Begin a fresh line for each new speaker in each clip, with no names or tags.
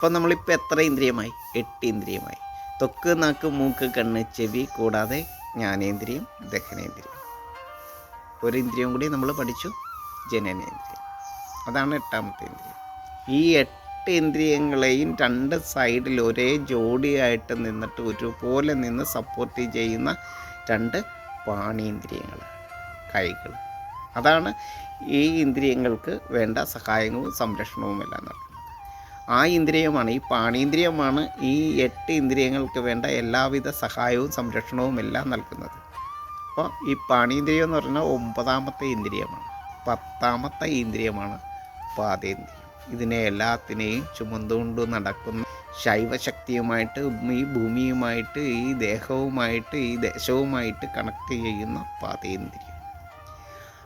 അപ്പം നമ്മളിപ്പോൾ എത്ര ഇന്ദ്രിയമായി? എട്ട് ഇന്ദ്രിയമായി. തൊക്ക് നാക്ക് മൂക്ക് കണ്ണ് ചെവി കൂടാതെ ജ്ഞാനേന്ദ്രിയം ദഹനേന്ദ്രിയം. ഒരു ഇന്ദ്രിയം കൂടി നമ്മൾ പഠിച്ചു ജനനേന്ദ്രിയം. അതാണ് എട്ടാമത്തെ ഇന്ദ്രിയം. ഈ എട്ട് ഇന്ദ്രിയങ്ങളെയും രണ്ട് സൈഡിൽ ഒരേ ജോഡിയായിട്ട് നിന്നിട്ട് ഒരുപോലെ നിന്ന് സപ്പോർട്ട് ചെയ്യുന്ന രണ്ട് പാണീന്ദ്രിയങ്ങൾ കൈകൾ അതാണ് ഈ ഇന്ദ്രിയങ്ങൾക്ക് വേണ്ട സഹായങ്ങളും സംരക്ഷണവും എല്ലാം നൽകുന്നത് ആ ഇന്ദ്രിയമാണ് ഈ പാണീന്ദ്രിയമാണ് ഈ എട്ട് ഇന്ദ്രിയങ്ങൾക്ക് വേണ്ട എല്ലാവിധ സഹായവും സംരക്ഷണവും എല്ലാം നൽകുന്നത്. അപ്പോൾ ഈ പാണീന്ദ്രിയം എന്ന് പറഞ്ഞാൽ ഒമ്പതാമത്തെ ഇന്ദ്രിയമാണ് പത്താമത്തെ ഇന്ദ്രിയമാണ് പാതേന്ദ്രിയം ഇതിനെ എല്ലാത്തിനെയും ചുമന്നുകൊണ്ട് നടക്കുന്ന ശൈവശക്തിയുമായിട്ട് ഈ ഭൂമിയുമായിട്ട് ഈ ദേഹവുമായിട്ട് ഈ ദേശവുമായിട്ട് കണക്ട് ചെയ്യുന്ന പാതേന്ദ്രിയം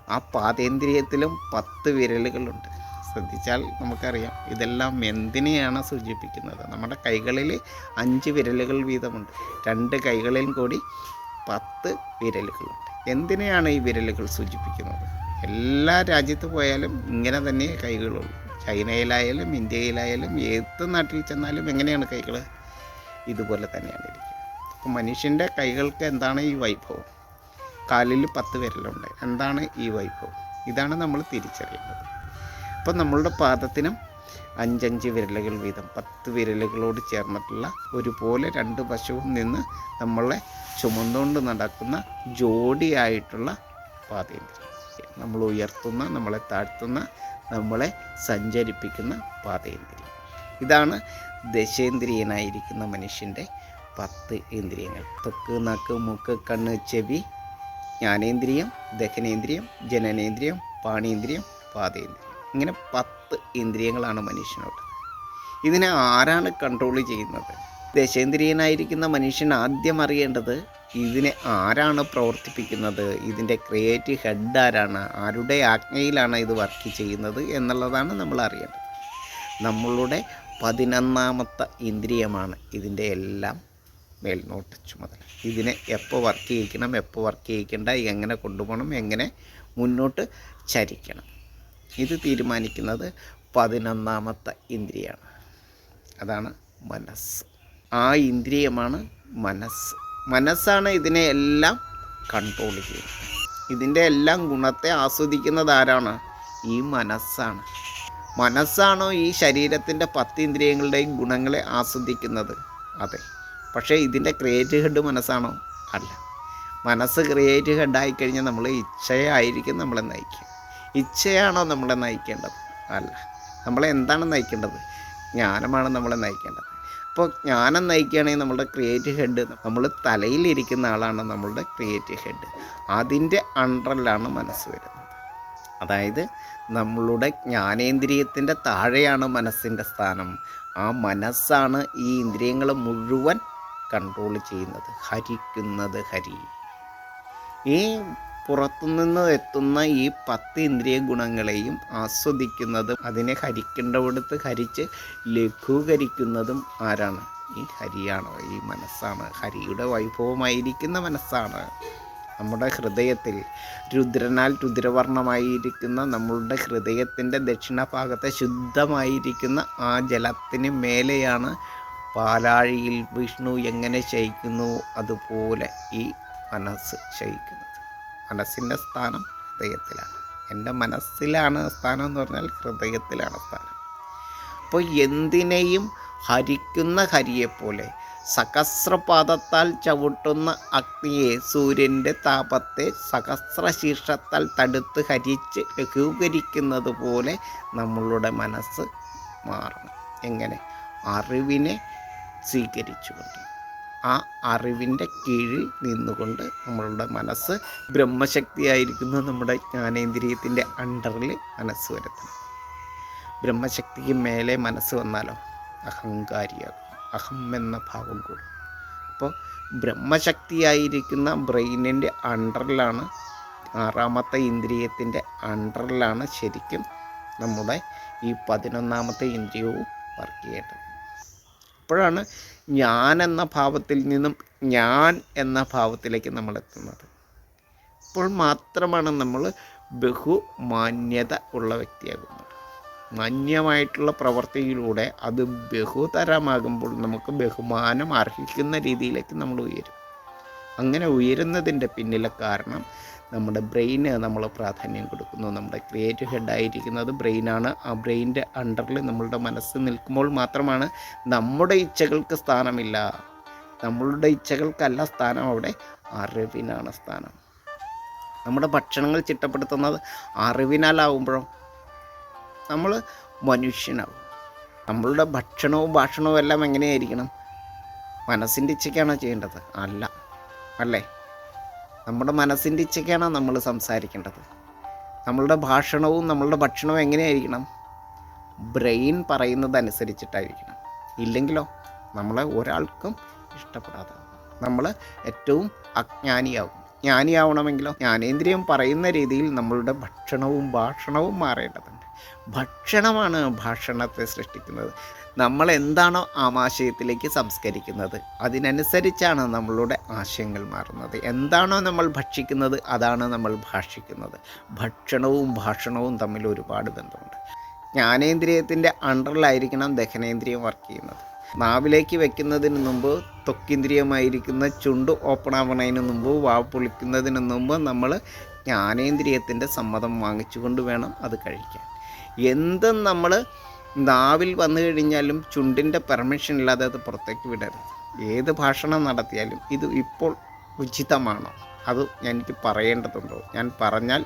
ആ പാതേന്ദ്രിയത്തിലും പത്ത് വിരലുകളുണ്ട്. ശ്രദ്ധിച്ചാൽ നമുക്കറിയാം ഇതെല്ലാം എന്തിനെയാണ് സൂചിപ്പിക്കുന്നത്? നമ്മുടെ കൈകളിൽ അഞ്ച് വിരലുകൾ വീതമുണ്ട്. രണ്ട് കൈകളിലും കൂടി പത്ത് വിരലുകളുണ്ട്. എന്തിനെയാണ് ഈ വിരലുകൾ സൂചിപ്പിക്കുന്നത്? എല്ലാ രാജ്യത്ത് പോയാലും ഇങ്ങനെ തന്നെ കൈകളുള്ളൂ. ചൈനയിലായാലും ഇന്ത്യയിലായാലും ഏത് നാട്ടിൽ ചെന്നാലും എങ്ങനെയാണ് കൈകൾ ഇതുപോലെ തന്നെയാണ് ഇരിക്കുന്നത്. അപ്പോൾ മനുഷ്യന്റെ കൈകൾക്ക് എന്താണ് ഈ വൈഭവം? കാലിൽ പത്ത് വിരലുണ്ട്. എന്താണ് ഈ വൈഭവം? ഇതാണ് നമ്മൾ തിരിച്ചറിയേണ്ടത്. അപ്പം നമ്മളുടെ പാദത്തിനും അഞ്ചഞ്ച് വിരലുകൾ വീതം പത്ത് വിരലുകളോട് ചേർന്നിട്ടുള്ള ഒരുപോലെ രണ്ട് വശവും നിന്ന് നമ്മളെ ചുമന്നുകൊണ്ട് നടക്കുന്ന ജോഡിയായിട്ടുള്ള പാതേന്ദ്രിയം നമ്മൾ ഉയർത്തുന്ന നമ്മളെ താഴ്ത്തുന്ന നമ്മളെ സഞ്ചരിപ്പിക്കുന്ന പാതേന്ദ്രിയം ഇതാണ് ദശേന്ദ്രിയനായിരിക്കുന്ന മനുഷ്യന്റെ പത്ത് ഇന്ദ്രിയങ്ങൾ. തൊക്ക് നാക്ക് മൂക്ക് കണ്ണ് ചെവി ജ്ഞാനേന്ദ്രിയം ദഹനേന്ദ്രിയം ജനനേന്ദ്രിയം പാണീന്ദ്രിയം പാതേന്ദ്രിയം ഇങ്ങനെ പത്ത് ഇന്ദ്രിയങ്ങളാണ് മനുഷ്യനുള്ളത് ഇതിനെ ആരാണ് കൺട്രോൾ ചെയ്യുന്നത്? ദശേന്ദ്രിയനായിരിക്കുന്ന മനുഷ്യൻ ആദ്യം അറിയേണ്ടത് ഇതിനെ ആരാണ് പ്രവർത്തിപ്പിക്കുന്നത്? ഇതിന്റെ ക്രിയേറ്റീവ് ഹെഡ് ആരാണ്? ആരുടെ ആജ്ഞയിലാണ് ഇത് വർക്ക് ചെയ്യുന്നത് എന്നുള്ളതാണ് നമ്മൾ അറിയേണ്ടത്. നമ്മളുടെ പതിനൊന്നാമത്തെ ഇന്ദ്രിയമാണ് ഇതിന്റെ എല്ലാം മേൽനോട്ട ചുമതല. ഇതിനെ എപ്പോൾ വർക്ക് ചെയ്യിക്കണം എപ്പോൾ വർക്ക് ചെയ്യിക്കേണ്ട എങ്ങനെ കൊണ്ടുപോകണം എങ്ങനെ മുന്നോട്ട് ചരിക്കണം. ഇത് തീരുമാനിക്കുന്നത് പതിനൊന്നാമത്തെ ഇന്ദ്രിയാണ്. അതാണ് മനസ്സ്. ആ ഇന്ദ്രിയമാണ് മനസ്സ്. മനസ്സാണ് ഇതിനെ എല്ലാം കൺട്രോൾ ചെയ്യുന്നത്. ഇതിന്റെ എല്ലാം ഗുണത്തെ ആസ്വദിക്കുന്നത് ആരാണ്? ഈ മനസ്സാണ്. മനസ്സാണോ ഈ ശരീരത്തിന്റെ പത്ത് ഇന്ദ്രിയങ്ങളുടെയും ഗുണങ്ങളെ ആസ്വദിക്കുന്നത്? അതെ. പക്ഷേ ഇതിന്റെ ക്രിയേറ്റീവ് ഹെഡ് മനസ്സാണോ? അല്ല. മനസ്സ് ക്രിയേറ്റീവ് ഹെഡായി കഴിഞ്ഞാൽ നമ്മൾ ഇച്ഛയായിരിക്കും നമ്മളെ നയിക്കുക. ഇച്ഛയാണോ നമ്മളെ നയിക്കേണ്ടത്? അല്ല. നമ്മളെ എന്താണ് നയിക്കേണ്ടത്? ജ്ഞാനമാണ് നമ്മളെ നയിക്കേണ്ടത്. അപ്പോൾ ജ്ഞാനം നയിക്കുകയാണെങ്കിൽ നമ്മളുടെ ക്രിയേറ്റീവ് ഹെഡ് നമ്മൾ തലയിലിരിക്കുന്ന ആളാണ് നമ്മളുടെ ക്രിയേറ്റീവ് ഹെഡ് അതിന്റെ അണ്ടറിലാണ് മനസ്സ് വരുന്നത്. അതായത് നമ്മളുടെ ജ്ഞാനേന്ദ്രിയത്തിന്റെ താഴെയാണ് മനസ്സിന്റെ സ്ഥാനം. ആ മനസ്സാണ് ഈ ഇന്ദ്രിയങ്ങൾ മുഴുവൻ കൺട്രോൾ ചെയ്യുന്നത് ഹരിക്കുന്നത് ഹരി. ഈ പുറത്തുനിന്ന് എത്തുന്ന ഈ പത്ത് ഇന്ദ്രിയ ഗുണങ്ങളെയും ആസ്വദിക്കുന്നതും അതിനെ ഹരിക്കേണ്ടവിടത്ത് ഹരിച്ച് ലഘൂകരിക്കുന്നതും ആരാണ്? ഈ ഹരിയാണ്? ഈ മനസ്സാണ്. ഹരിയുടെ വൈഭവമായിരിക്കുന്ന മനസ്സാണ്. നമ്മുടെ ഹൃദയത്തിൽ രുദ്രനാൽ രുദ്രവർണമായിരിക്കുന്ന നമ്മളുടെ ഹൃദയത്തിന്റെ ദക്ഷിണഭാഗത്തെ ശുദ്ധമായിരിക്കുന്ന ആ ജലത്തിന് മേലെയാണ് പാലാഴിയിൽ വിഷ്ണു എങ്ങനെ ശയിക്കുന്നു? അതുപോലെ ഈ മനസ്സ് ശയിക്കുന്നത്. മനസ്സിന്റെ സ്ഥാനം ഹൃദയത്തിലാണ്. എന്റെ മനസ്സിലാണ് സ്ഥാനം എന്ന് പറഞ്ഞാൽ ഹൃദയത്തിലാണ് സ്ഥാനം. അപ്പോൾ എന്തിനേയും ഹരിക്കുന്ന ഹരിയെപ്പോലെ സഹസ്രപാദത്താൽ ചവിട്ടുന്ന അഗ്നിയെ സൂര്യന്റെ താപത്തെ സഹസ്രശീർഷത്താൽ തടുത്ത് ഹരിച്ച് ലഘൂകരിക്കുന്നത് പോലെ നമ്മളുടെ മനസ്സ് മാറണം. എങ്ങനെ? അറിവിനെ സ്വീകരിച്ചുകൊണ്ട്. ആ അറിവിന്റെ കീഴിൽ നിന്നുകൊണ്ട് നമ്മളുടെ മനസ്സ് ബ്രഹ്മശക്തിയായിരിക്കുന്ന നമ്മുടെ ജ്ഞാനേന്ദ്രിയത്തിന്റെ അണ്ടറിൽ മനസ്സ് വരുത്തണം ബ്രഹ്മശക്തിക്ക് മേലെ മനസ്സ് വന്നാലോ? അഹങ്കാരിയാകും. അഹം എന്ന ഭാവം കൂടും. അപ്പോൾ ബ്രഹ്മശക്തിയായിരിക്കുന്ന ബ്രെയിനിന്റെ അണ്ടറിലാണ് ആറാമത്തെ ഇന്ദ്രിയത്തിന്റെ അണ്ടറിലാണ് ശരിക്കും നമ്മുടെ ഈ പതിനൊന്നാമത്തെ ഇന്ദ്രിയവും വർക്ക് ചെയ്യേണ്ടത് അപ്പോഴാണ് ഞാൻ എന്ന ഭാവത്തിൽ നിന്നും ഞാൻ എന്ന ഭാവത്തിലേക്ക് നമ്മൾ എത്തുന്നത്. അപ്പോൾ മാത്രമാണ് നമ്മൾ ബഹുമാന്യത ഉള്ള വ്യക്തിയാകുന്നത്. മാന്യമായിട്ടുള്ള പ്രവൃത്തിയിലൂടെ അത് ബഹുതരമാകുമ്പോൾ നമുക്ക് ബഹുമാനം അർഹിക്കുന്ന രീതിയിലേക്ക് നമ്മൾ ഉയരും. അങ്ങനെ ഉയരുന്നതിന്റെ പിന്നിലെ കാരണം നമ്മുടെ ബ്രെയിന് നമ്മൾ പ്രാധാന്യം കൊടുക്കുന്നു. നമ്മുടെ ക്രിയേറ്റീവ് ഹെഡായിരിക്കുന്നത് ബ്രെയിനാണ്. ആ ബ്രെയിന്റെ അണ്ടറിൽ നമ്മളുടെ മനസ്സ് നിൽക്കുമ്പോൾ മാത്രമാണ് നമ്മുടെ ഇച്ഛകൾക്ക് സ്ഥാനമില്ല. നമ്മളുടെ ഇച്ഛകൾക്കല്ല സ്ഥാനം അവിടെ അറിവിനാണ് സ്ഥാനം. നമ്മുടെ ഭക്ഷണങ്ങൾ ചിട്ടപ്പെടുത്തുന്നത് അറിവിനാലാവുമ്പോഴോ നമ്മൾ മനുഷ്യനാവും. നമ്മളുടെ ഭക്ഷണവും ഭാഷണവും എല്ലാം എങ്ങനെയായിരിക്കണം? മനസ്സിന്റെ ഇച്ഛയ്ക്കാണോ ചെയ്യേണ്ടത്? അല്ല. അല്ലേ? നമ്മുടെ മനസ്സിന്റെ ഇച്ഛയ്ക്കാണ് നമ്മൾ സംസാരിക്കേണ്ടത്. നമ്മളുടെ ഭാഷണവും നമ്മളുടെ ഭക്ഷണവും എങ്ങനെയായിരിക്കണം? ബ്രെയിൻ പറയുന്നത് അനുസരിച്ചിട്ടായിരിക്കണം ഇല്ലെങ്കിലോ നമ്മളെ ഒരാൾക്കും ഇഷ്ടപ്പെടാതെ നമ്മൾ ഏറ്റവും അജ്ഞാനിയാവും. ജ്ഞാനിയാവണമെങ്കിലോ ജ്ഞാനേന്ദ്രിയം പറയുന്ന രീതിയിൽ നമ്മളുടെ ഭക്ഷണവും ഭാഷണവും മാറേണ്ടതുണ്ട്. ഭക്ഷണമാണ് ഭാഷണത്തെ സൃഷ്ടിക്കുന്നത്. നമ്മൾ എന്താണോ ആമാശയത്തിലേക്ക് സംസ്കരിക്കുന്നത് അതിനനുസരിച്ചാണ് നമ്മളുടെ ആശയങ്ങൾ മാറുന്നത്. എന്താണോ നമ്മൾ ഭക്ഷിക്കുന്നത് അതാണ് നമ്മൾ ഭാഷിക്കുന്നത്. ഭക്ഷണവും ഭാഷണവും തമ്മിൽ ഒരുപാട് ബന്ധമുണ്ട്. ജ്ഞാനേന്ദ്രിയത്തിന്റെ അണ്ടറിലായിരിക്കണം ദഹനേന്ദ്രിയം വർക്ക് ചെയ്യുന്നത്. നാവിലേക്ക് വെക്കുന്നതിന് മുമ്പ് ത്വക്കിന്ദ്രിയമായിരിക്കുന്ന ചുണ്ട് ഓപ്പൺ ആവണതിന് മുമ്പ് വാവ് പൊളിക്കുന്നതിന് മുമ്പ് നമ്മൾ ജ്ഞാനേന്ദ്രിയത്തിന്റെ സമ്മതം വാങ്ങിച്ചുകൊണ്ട് വേണം അത് കഴിക്കാൻ. എന്തും നമ്മൾ നാവിൽ വന്നു കഴിഞ്ഞാലും ചുണ്ടിന്റെ പെർമിഷൻ ഇല്ലാതെ അത് പുറത്തേക്ക് വിടരുത്. ഏത് ഭാഷണം നടത്തിയാലും ഇത് ഇപ്പോൾ ഉചിതമാണോ. അത് എനിക്ക് പറയേണ്ടതുണ്ടോ. ഞാൻ പറഞ്ഞാൽ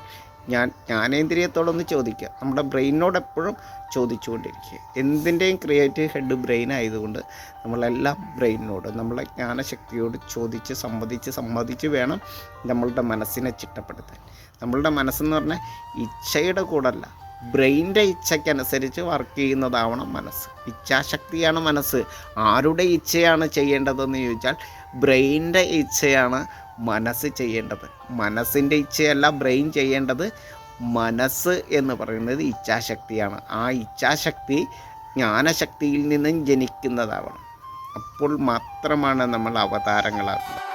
ഞാൻ ജ്ഞാനേന്ദ്രിയത്തോടൊന്ന് ചോദിക്കുക. നമ്മുടെ ബ്രെയിനോട് എപ്പോഴും ചോദിച്ചുകൊണ്ടിരിക്കുക. എന്തിന്റെയും ക്രിയേറ്റീവ് ഹെഡ് ബ്രെയിൻ ആയതുകൊണ്ട് നമ്മളെല്ലാം ബ്രെയിനോട് നമ്മളെ ജ്ഞാനശക്തിയോട് ചോദിച്ച് സമ്മതിച്ച് സമ്മതിച്ച് വേണം നമ്മളുടെ മനസ്സിനെ ചിട്ടപ്പെടുത്താൻ. നമ്മളുടെ മനസ്സെന്ന് പറഞ്ഞാൽ ഇച്ഛയുടെ കൂടല്ല. ബ്രെയിന്റെ ഇച്ഛയ്ക്കനുസരിച്ച് വർക്ക് ചെയ്യുന്നതാവണം മനസ്സ്. ഇച്ഛാശക്തിയാണ് മനസ്സ്. ആരുടെ ഇച്ഛയാണ് ചെയ്യേണ്ടതെന്ന് ചോദിച്ചാൽ ബ്രെയിന്റെ ഇച്ഛയാണ് മനസ്സ് ചെയ്യേണ്ടത്. മനസ്സിന്റെ ഇച്ഛയല്ല ബ്രെയിൻ ചെയ്യേണ്ടത് മനസ്സ് എന്ന് പറയുന്നത് ഇച്ഛാശക്തിയാണ്. ആ ഇച്ഛാശക്തി ജ്ഞാനശക്തിയിൽ നിന്നും ജനിക്കുന്നതാവണം. അപ്പോൾ മാത്രമാണ് നമ്മൾ അവതാരങ്ങളാകുന്നത്.